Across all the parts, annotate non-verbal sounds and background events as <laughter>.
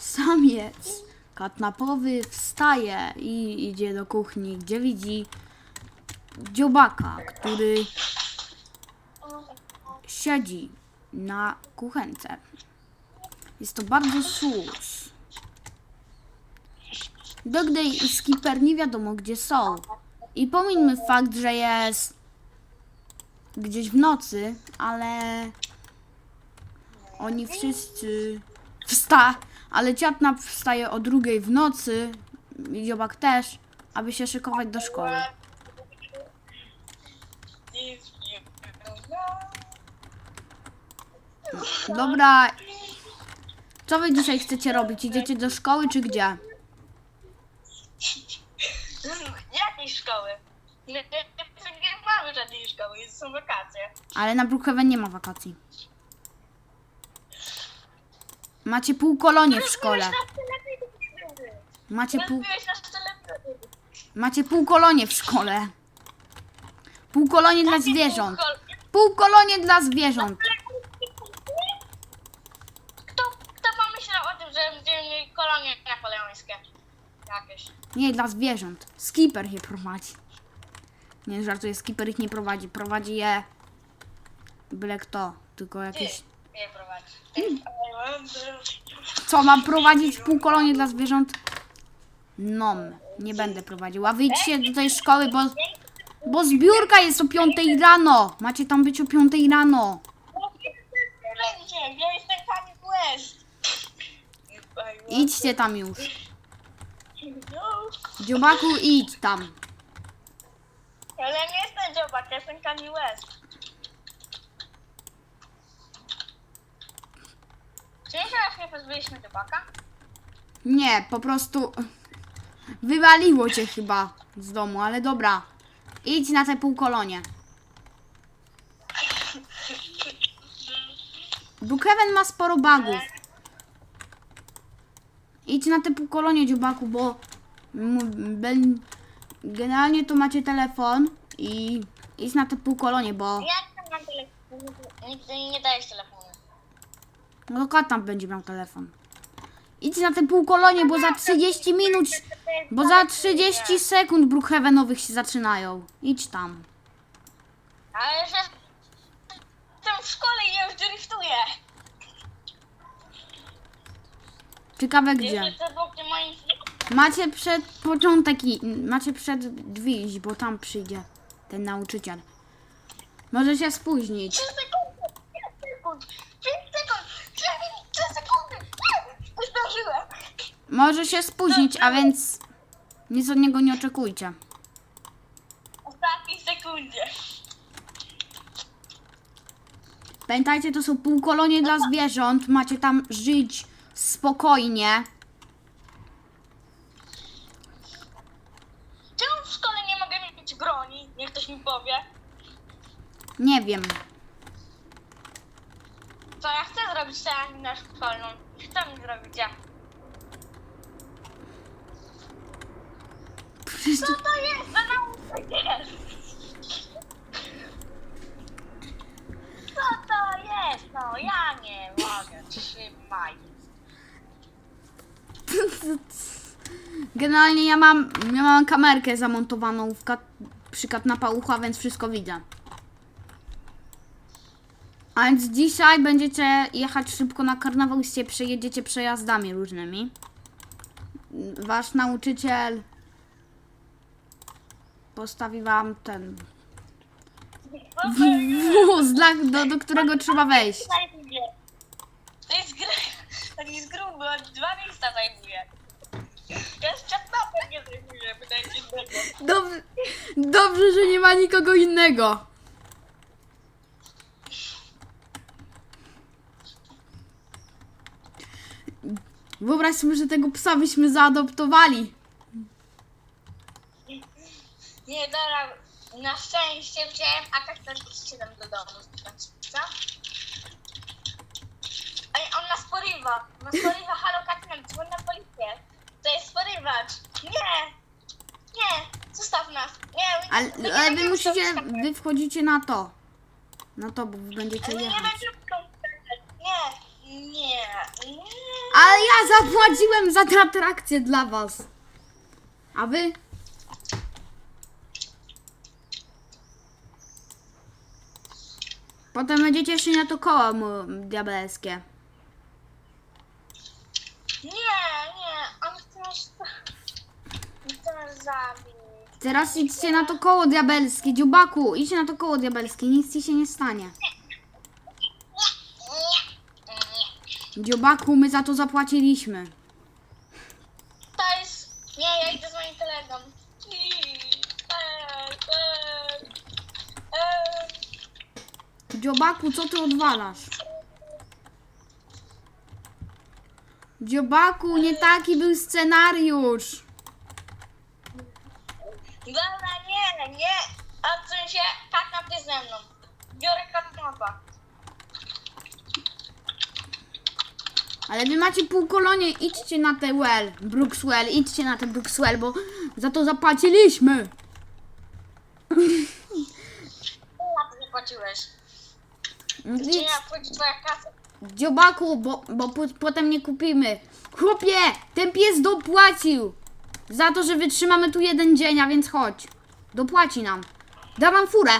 Samiec katnapowy wstaje i idzie do kuchni, gdzie widzi dziobaka, który siedzi na kuchence. Jest to bardzo sus. Dogday i Skipper nie wiadomo gdzie są. I pomińmy fakt, że jest gdzieś w nocy, ale oni wszyscy wsta, ale ciatna wstaje o drugiej w nocy dziobak też, aby się szykować do szkoły. Dobra. Co wy dzisiaj chcecie robić? Idziecie do szkoły czy gdzie? Jakiej szkoły? Nie, nie mamy żadnej szkoły, są wakacje. Ale na Brookhaven nie ma wakacji. Macie pół kolonie w szkole. Macie pół, macie pół kolonie w szkole. Pół kolonie dla zwierząt. Pół kolonie dla zwierząt. Kto, kto pomyślał o tym, że będziemy mieli kolonie napoleońskie? Jakieś. Nie, dla zwierząt. Skipper je prowadzi. Nie, żartuję, Skipper ich nie prowadzi. Prowadzi je byle kto. Tylko Ty jakieś... je prowadzi. Co, mam prowadzić pół kolonie dla zwierząt? No, nie będę prowadził. A wyjdźcie do tej szkoły, bo... Bo zbiórka jest o 5 rano. Macie tam być o 5 rano. Ja jestem Kanye West. Idźcie tam już. Dziobaku, idź tam. ale ja nie jestem dziobak, ja jestem Kanye West. Czy nie raz nie pozbyliśmy dziobaka? Nie, po prostu... Wywaliło cię chyba z domu, ale dobra. Idź na te pół kolonie. Brookhaven ma sporo bugów. Idź na te pół kolonie, dziobaku, bo... Generalnie to macie telefon i idź na te pół kolonie, bo... Ja tam mam telefon. Nigdy nie dajesz telefonu. No to tam będzie miał telefon. Idź na te pół kolonie, bo za 30 minut... Bo za 30 sekund Brookhavenowych się zaczynają. Idź tam. Ale że jestem w szkole i ja już driftuję. Ciekawe gdzie. Jeszcze to bokiem moim... Macie przed początek i macie przed drzwi iść, bo tam przyjdzie ten nauczyciel. Może się spóźnić. 3 sekundy! 5 sekund! 5 sekund! Może się spóźnić, a więc nic od niego nie oczekujcie. Ostatniej sekundzie. Pamiętajcie, to są półkolonie dla zwierząt. Macie tam żyć spokojnie. Czemu w szkole nie mogę mieć broni? Niech ktoś mi powie. Nie wiem. Co ja chcę zrobić na szkolną? Chcę mi zrobić ja. Przecież Co to jest za nauka jest? Co to jest? No ja nie mogę. Trzymaj. Generalnie ja mam, ja mam kamerkę zamontowaną w kat, przy katnapa więc wszystko widzę. A więc dzisiaj będziecie jechać szybko na karnawał i się przejedziecie przejazdami różnymi. Wasz nauczyciel postawi wam ten <laughs> wóz, dla, do, do którego trzeba wejść. To jest gry. To dwa miejsca zajmuje. Innego. Dobrze, dobrze, że nie ma nikogo innego. Wyobraź sobie, że tego psa byśmy zaadoptowali. Nie, dobra. Na szczęście wziąłem AK-47 do domu. Co? Ej, on nas porywa. Nas porywa, halo Katman, dzwoń na policję. To jest porywacz. Nie! Nie! Zostaw nas. Nie, my- Ale, my nie ale wy będziemy musicie, wy wchodzicie na to. Na to, bo wy będziecie. My nie jechać. będziemy. Nie! Nie! Nie! Ale ja zapłaciłem za tę atrakcję dla was. A wy? Potem będziecie szli na to koło mu diabelskie. Nie, nie, on chce nas... On chce nas zabić. Teraz idźcie na to koło diabelskie. Dziubaku, idź na to koło diabelskie. Nic ci się nie stanie. Dziubaku, my za to zapłaciliśmy. To jest... Nie, ja idę z moim kolegą. Dziobaku, co ty odwalasz? Dziobaku, nie taki był scenariusz. Dobra, nie, nie. Odsuń się, katnap jest ze mną. Biorę katnapa. Ale wy macie pół kolonie, idźcie na te well, Brookswell, idźcie na te Brookswell, bo za to zapłaciliśmy. Na to nie płaciłeś. Gdzie Idź, nie wchodzi twoja kasa? dziobaku, bo, bo po, potem nie kupimy. Chłopie, ten pies dopłacił. Za to, że wytrzymamy tu jeden dzień, a więc chodź. Dopłaci nam. Da wam furę.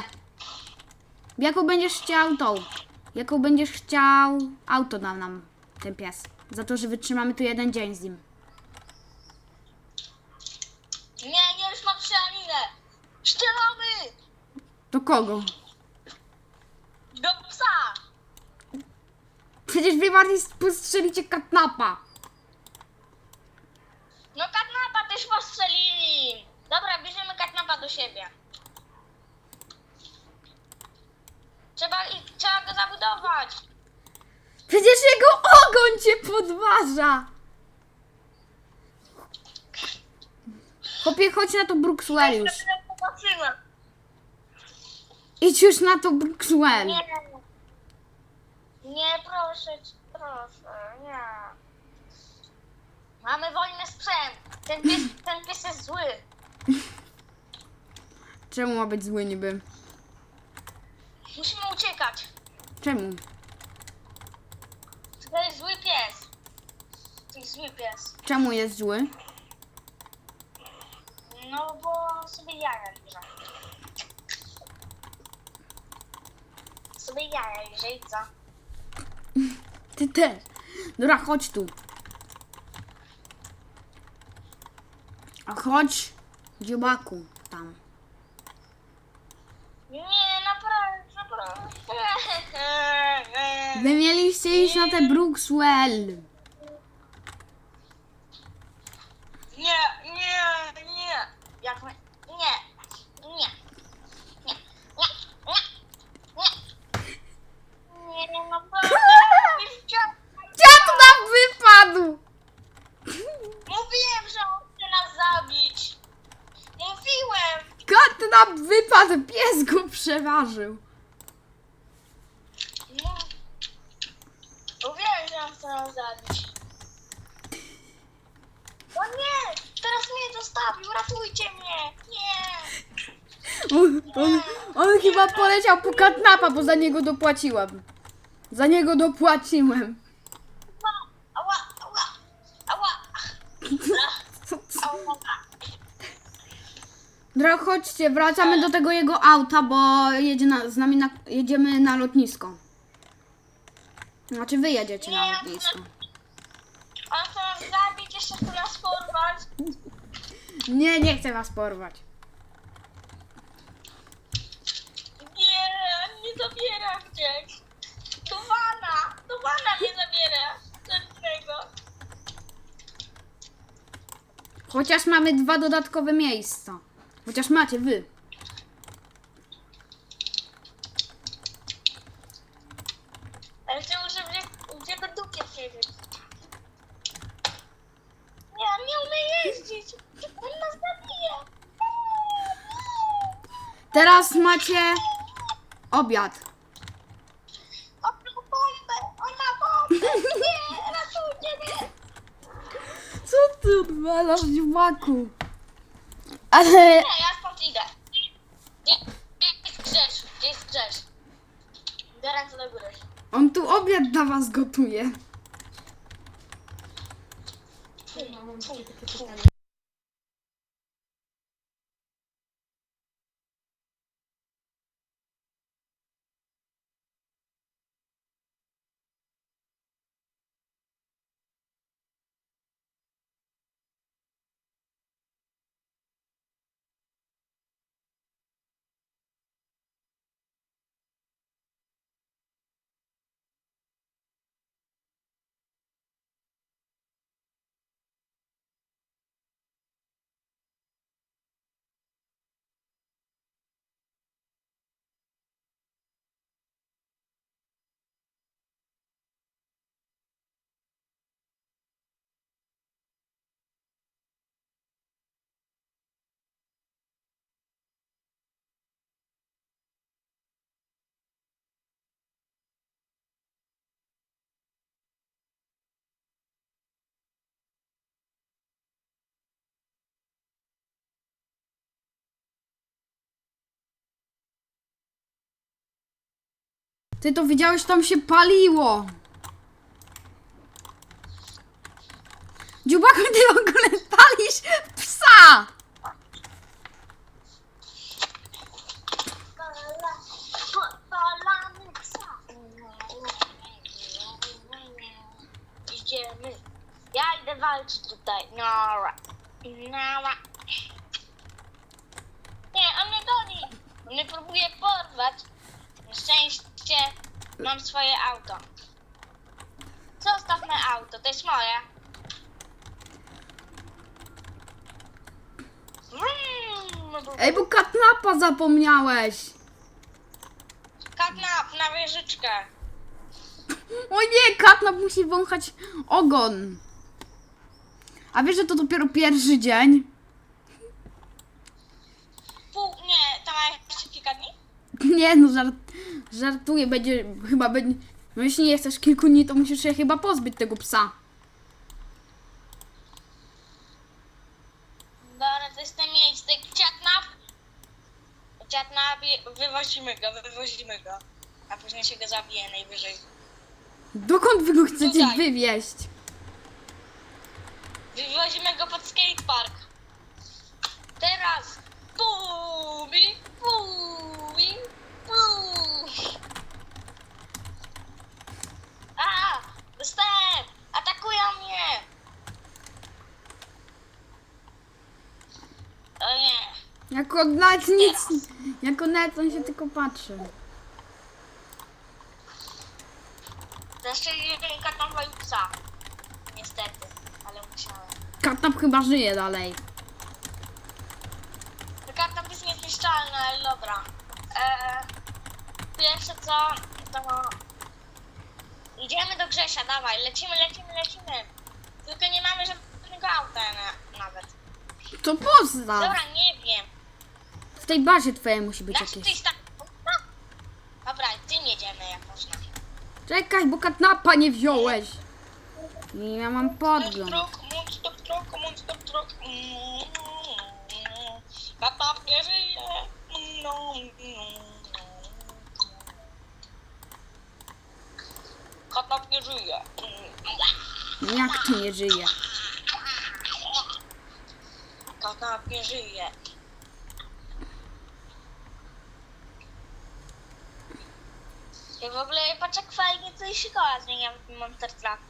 Jaką będziesz chciał tą? Jaką będziesz chciał? Auto da nam ten pies. Za to, że wytrzymamy tu jeden dzień z nim. Nie, nie, już mam przeaninę. Szczelamy! Do kogo? Do psa! Przecież wy bardziej postrzelicie katnapa. No katnapa też postrzelili. Dobra, bierzemy katnapa do siebie. Trzeba, i- trzeba go zabudować. Przecież jego ogon cię podważa. Chłopie, chodź na to już. Zobaczyłem. Idź już na to Brookswell. Nie. Nie, proszę, cię, proszę, nie. Mamy wolny sprzęt. Ten pies, ten pies jest zły. Czemu ma być zły niby? Musimy uciekać. Czemu? To jest zły pies. To jest zły pies. Czemu jest zły? No bo sobie jaja liże. Sobie jaja liże i co? <laughs> Ty też. Dobra, chodź tu. A chodź, dziobaku, tam. Wy mieliście iść na te Brookswell. Nie, nie, nie. Jak my... Nie, nie, nie, nie, nie, nie. Nie. Nie chciałam. Dziad nam wypadł! Mówiłem, że on chce nas zabić. Mówiłem. Kot nam wypadł, pies go przeważył. Zabić. O nie! Teraz mnie zostawił, ratujcie mnie! Nie! On, on, on chyba poleciał po katnapa, bo za niego dopłaciłam. Za niego dopłaciłem. Ała! Ała! Ała! <laughs> Ała! Chodźcie, wracamy do tego jego auta, bo jedzie na, z nami na, jedziemy na lotnisko. Znaczy wy jedziecie na lotnisko. On chce nas zabić, jeszcze chce nas porwać. Nie, nie chcę was porwać. Nie, nie zabiera mnie. Do wana! Do wana mnie zabiera. Chociaż mamy dwa dodatkowe miejsca. Chociaż macie wy. Ale chciałbym, żeby gdzie go dupie siedzieć. Nie, on nie umie jeździć. On nas zabije. Teraz macie obiad. On ma bombę! On ma bombę! Nie, ratujcie mnie! Co ty odwalasz, dziwaku? Ale Nie, ja stąd idę. Gdzie, gdzie jest Grzesz? Gdzie jest Grzesz? Biorę ręce do góry. on tu obiad dla was gotuje. Ja mam takie pytanie. Ty to widziałeś, tam się paliło. Dziubaku, ty w ogóle palisz psa! Idziemy. Ja idę walczyć tutaj. Nora. Nora. Nie, on mnie goni. On mnie próbuje porwać. Na szczęście mam swoje auto. Zostaw moje auto, to jest moje. Vroom. Ej, bo katnapa zapomniałeś. Katnap na wieżyczkę. O nie, katnap musi wąchać ogon. A wiesz, że to dopiero pierwszy dzień? Pół, nie, to ma jeszcze kilka dni? <laughs> Nie no, żart, żartuję, będzie, chyba będzie, no jeśli nie chcesz kilku dni, to musisz się chyba pozbyć tego psa. Dobra, to jest to miejsce. Ciatnap. Ciatnap, wywozimy go, wywozimy go. A później się go zabije najwyżej. Dokąd wy go chcecie Tutaj. wywieźć? Wywozimy go pod skatepark. Teraz. Bumi, bumi, Atakują mnie! O nie. Jako nawet nic, jako nawet on się tylko patrzy. Zaszczeliłem katnapa i psa. Niestety, ale musiałem. Katnap chyba żyje dalej. Katnap jest niezniszczalny, ale dobra. Eee, pierwsze co, to... Idziemy do Grzesia, dawaj, lecimy, lecimy, lecimy. Tylko nie mamy żadnego auta na, nawet. To postaw. Dobra, nie wiem. W tej bazie twojej musi być Dasz jakieś. tyś tam... Dobra, tym jedziemy jak można. Czekaj, bo katnapa nie wziąłeś. I ja mam podgląd. Truk, truk, truk. Mm, nie żyje. No, no. Katnap nie żyje. Jak to nie żyje? Katnap nie żyje. I w ogóle patrz jak fajnie tutaj się koła zmienia w tym Monster Trucku.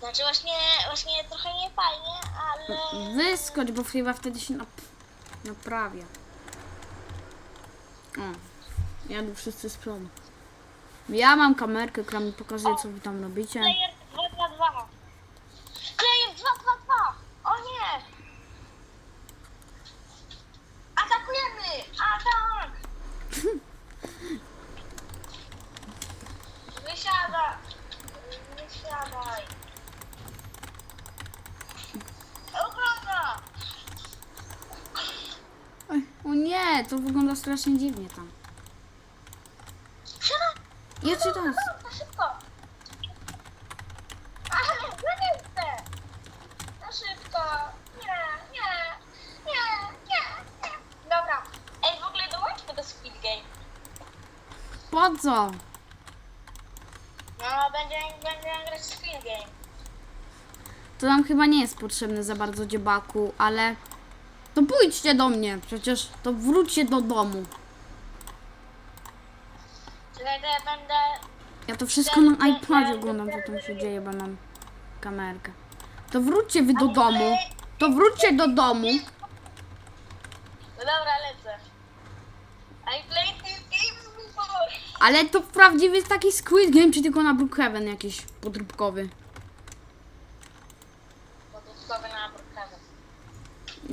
Znaczy właśnie, właśnie trochę nie fajnie, ale... Wyskocz, bo chyba wtedy się nap naprawia. O, jadą wszyscy z przodu. Ja mam kamerkę, która mi pokazuje, co wy tam robicie. Player 222. Player 222. O nie. Atakujemy. Atak. Wysiada. <laughs> Wysiadaj. Oj, O nie, to wygląda strasznie dziwnie tam. Jeszcze raz. Na szybko. Ale ja nie chcę. Na szybko. Nie, nie, nie, nie, nie. Dobra. Ej, w ogóle dołączmy do Speed Game. Po co? No, będziemy, będziemy grać w Speed Game. To nam chyba nie jest potrzebne za bardzo dziobaku, ale... To pójdźcie do mnie, przecież to wróćcie do domu. Ja będę... Ja to wszystko na iPadzie oglądam, co tam się dzieje, bo mam kamerkę. To wróćcie wy do domu. To wróćcie do domu. No dobra, lecę. I played before. Ale to prawdziwy jest taki Squid Game, czy tylko na Brookhaven jakiś podróbkowy? Podróbkowy na Brookhaven.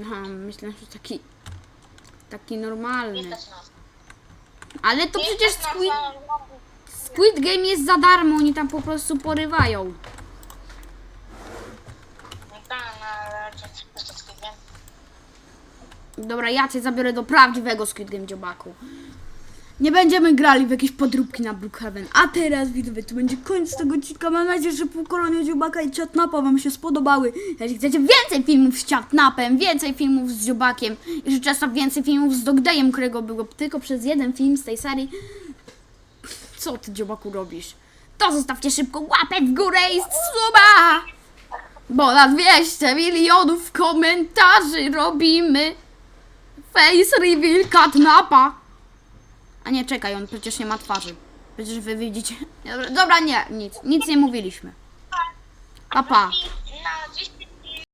Aha, myślę, że taki... Taki normalny. Nie stać nas. Ale to przecież Squid, Squid Game jest za darmo, oni tam po prostu porywają. No tak, no? Dobra, ja cię zabiorę do prawdziwego Squid Game dziobaku. Nie będziemy grali w jakieś podróbki na Brookhaven. A teraz widzowie, to będzie koniec tego odcinka. Mam nadzieję, że półkolonie dziobaka i chatnapa wam się spodobały. Jeśli chcecie więcej filmów z chatnapem, więcej filmów z dziobakiem i życzę sobie więcej filmów z Dogdayem, którego było tylko przez jeden film z tej serii. Co ty dziobaku robisz? To zostawcie szybko łapę w górę i suba! Bo na 200 milionów komentarzy robimy face reveal catnapa. A nie, czekaj, on przecież nie ma twarzy. Przecież wy widzicie. Dobra, nie, nic. Nic nie mówiliśmy. Papa. Pa. Na